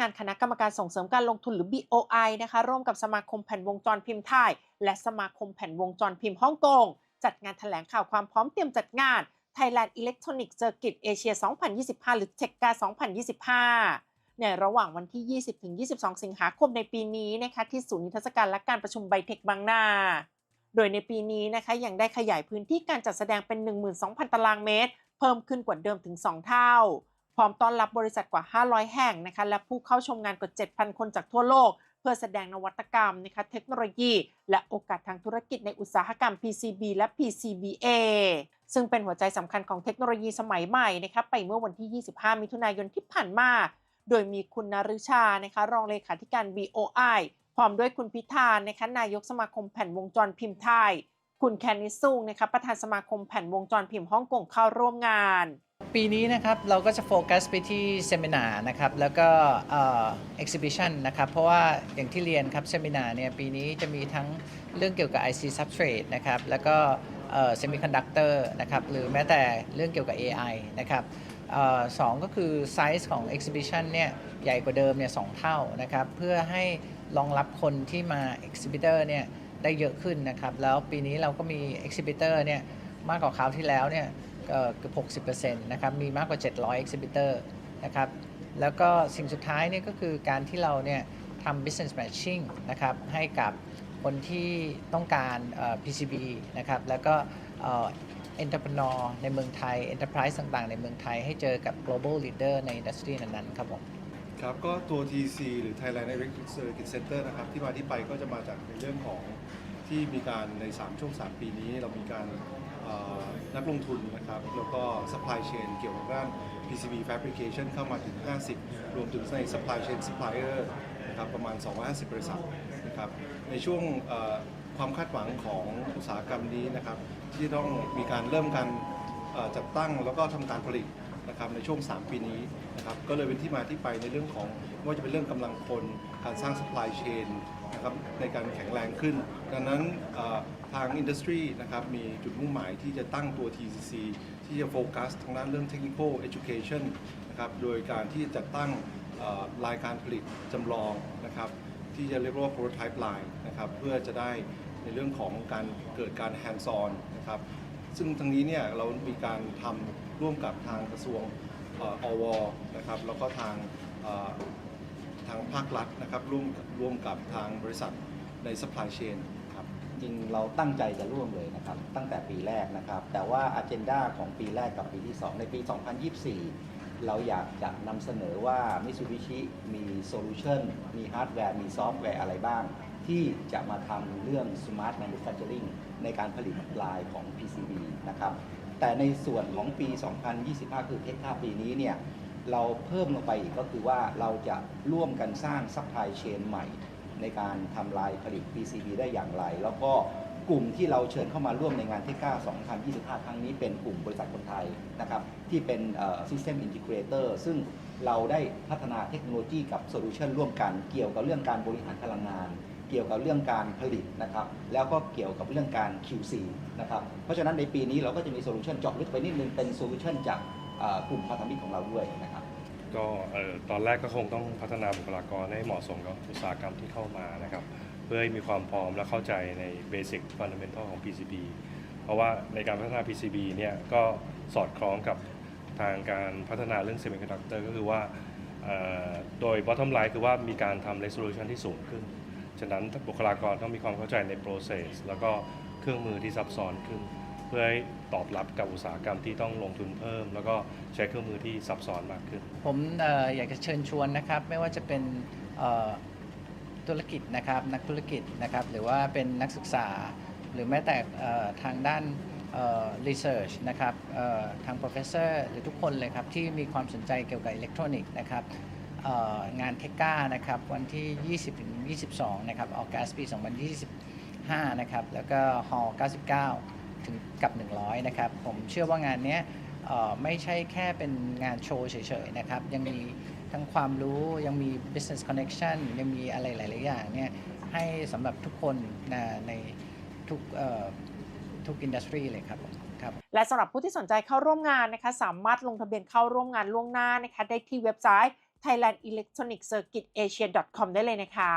งานคณะกรรมการส่งเสริมการลงทุนหรือ BOI นะคะร่วมกับสมาคมแผ่นวงจรพิมพ์ไทย และสมาคมแผ่นวงจรพิมพ์ฮ่องกง จัดงานแถลงข่าวความพร้อมเตรียมจัดงาน Thailand Electronic Circuit Asia 2025 หรือ TECCA 2025 ในระหว่างวันที่ 20-22 สิงหาคมในปีนี้นะคะที่ศูนย์นิทรรศการและการประชุมไบเทคบางนา โดยในปีนี้นะคะยังได้ขยายพื้นที่การจัดแสดงเป็น 12,000 ตารางเมตร เพิ่มขึ้นกว่าเดิมถึง 2 เท่า พร้อมต้อนรับบริษัทกว่า 500 แห่งนะคะและผู้เข้าชมงานกว่า 7,000 คนจากทั่วโลก เพื่อแสดงนวัตกรรมนะคะเทคโนโลยี และโอกาสทางธุรกิจในอุตสาหกรรม PCB และ PCBA ซึ่งเป็นหัวใจสำคัญของเทคโนโลยีสมัยใหม่นะคะไปเมื่อวันที่ 25 มิถุนายนที่ผ่านมา โดยมีคุณนฤชานะคะรองเลขาธิการ BOI พร้อมด้วยคุณพิธานะคะนายกสมาคมแผ่นวงจรพิมพ์ไทย คุณแคนนิสซุงนะคะประธานสมาคมแผ่นวงจรพิมพ์ฮ่องกงเข้าร่วมงาน ปีนี้นะครับเราก็จะโฟกัสไปที่เซมินานะครับแล้วก็เอ่อ exhibition นะครับเพราะว่าอย่างที่เรียนครับเซมินาเนี่ยปีนี้จะมีทั้งเรื่องเกี่ยวกับ IC substrate นะครับแล้วก็เอ่อ semiconductor นะครับหรือแม้แต่เรื่องเกี่ยวกับ AI นะครับออสองก็คือไซส์ของ exhibition เนี่ยใหญ่กว่าเดิมเนี่ยสองเท่านะครับเพื่อให้รองรับคนที่มา exhibitor เนี่ยได้เยอะขึ้นนะครับแล้วปีนี้เราก็มี exhibitor เนี่ยมากกว่าคราวที่แล้วเนี่ย เอ่อเกือบ 60%นะครับ มีมากกว่า 700 exhibitor นะครับ แล้วก็สิ่งสุดท้ายเนี่ยก็คือการที่เราเนี่ยทำ business matching นะครับ ให้กับคนที่ต้องการ PCB นะครับ แล้วก็เอ่อ entrepreneur ในเมืองไทย enterprise ต่างๆ ในเมืองไทยให้เจอกับ global leader ใน industry นั้นๆ ครับผม ครับ ก็ตัว TC หรือ Thailand Electric Circuit Center นะครับ ที่มาที่ไปก็จะมาจากในเรื่องของ ที่มีการใน 3 ช่วง 3 ปีนี้เรามีการนักลงทุนนะครับ แล้วก็ supply chain เกี่ยวกับด้าน PCB fabrication เข้ามาถึง 50 รวมถึงใน supply chain supplier นะครับประมาณ 250 บริษัทนะครับในช่วงความคาดหวังของอุตสาหกรรมนี้นะครับ ที่ต้องมีการเริ่มการจัดตั้งแล้วก็ทำการผลิต นะครับในช่วง 3 ปีนี้นะครับก็เลยเป็นที่มาที่ไปในเรื่องของไม่ว่าจะเป็นเรื่องกำลังคนการสร้าง supply chain นะครับในการแข็งแรงขึ้น ดังนั้นทางอินดัสทรีนะครับมีจุดมุ่งหมายที่จะตั้งตัว TCC ที่จะโฟกัสทางด้านเรื่อง technical education นะครับโดยการที่จะตั้งรายการผลิตจำลองนะครับที่จะเรียกว่า prototype line นะครับเพื่อจะได้ในเรื่องของการเกิดการ hands on นะครับ ซึ่งทางนี้เนี่ยเรามีการทำร่วมกับทางกระทรวงออวนะครับแล้วก็ทางทางภาครัฐนะครับร่วมร่วมกับทางบริษัทใน supply chain ครับจริงเราตั้งใจจะร่วมเลยนะครับ ตั้งแต่ปีแรกนะครับ แต่ว่าอ g e n d a ของปีแรกกับปีที่ 2 ในปี 2024 เราอยากจะนำเสนอว่า Mitsubishi มีโซลูชันมีฮาร์ดแวร์ มีซอฟต์แวร์อะไรบ้าง ที่จะมาทำเรื่อง Smart Manufacturing ในการผลิตลายของ PCB นะครับแต่ในส่วนของปี 2025 คือเทค5ปีนี้เนี่ยเราเพิ่มลงไปอีกก็คือว่าเราจะร่วมกันสร้างซัพพลายเชนใหม่ ในการทำลายผลิต PCB ได้อย่างไร แล้วก็กลุ่มที่เราเชิญเข้ามาร่วมในงานเทก้า2025 ครั้งนี้เป็นกลุ่มบริษัทคนไทยนะครับที่เป็น System Integrator ซึ่งเราได้พัฒนาเทคโนโลยีกับโซลูชันร่วมกันเกี่ยวกับเรื่องการบริหารพลังงาน เกี่ยวกับเรื่องการผลิตนะครับแล้วก็เกี่ยวกับเรื่องการ QC นะครับเพราะฉะนั้นในปีนี้เราก็จะมีโซลูชันเจาะลึกไปนิดนึงเป็นโซลูชันจากกลุ่มพันธมิตรของเราด้วยนะครับก็ตอนแรกก็คงต้องพัฒนาบุคลากรให้เหมาะสมกับอุตสาหกรรมที่เข้ามานะครับเพื่อให้มีความพร้อมและเข้าใจในเบสิ c ฟันเดเมนทัลของ PCB เพราะว่าในการพัฒนา PCB เนี่ยก็สอดคล้องกับทางการพัฒนาเรื่อง Semiconductor ก็คือว่าโดย bottom line คือว่ามีการทำ resolution ที่สูงขึ้น ฉะนั้นบุคลากรต้องมีความเข้าใจใน process แล้วก็เครื่องมือที่ซับซ้อนขึ้น เพื่อให้ตอบรับกับอุตสาหกรรมที่ต้องลงทุนเพิ่ม แล้วก็ใช้เครื่องมือที่ซับซ้อนมากขึ้น ผมเอออยากจะเชิญชวนนะครับ ไม่ว่าจะเป็นเอ่อธุรกิจนะครับนักธุรกิจนะครับหรือว่าเป็นนักศึกษา หรือแม้แต่เอ่อทางด้านเอ่อ research นะครับเอ่อทาง professor หรือทุกคนเลยครับ ที่มีความสนใจเกี่ยวกับอิเล็กทรอนิกส์นะครับ งานเทคก้านะครับ วันที่ 20ถึง22 นะครับออกัสปี 2025 นะครับ แล้วก็ฮอล99 ถึงกับ 100 นะครับ ผมเชื่อว่างานเนี้ยไม่ใช่แค่เป็นงานโชว์เฉยๆนะครับ ยังมีทั้งความรู้ยังมี business connection ยังมีอะไรหลายๆอย่างเนี่ยให้สำหรับทุกคนนะในทุกเอ่อทุกอินดัสทรีเลยครับครับ และสำหรับผู้ที่สนใจเข้าร่วมงานนะคะ สามารถลงทะเบียนเข้าร่วมงานล่วงหน้านะคะ ได้ที่เว็บไซต์ thailand electronic circuit asia com ได้เลยนะคะ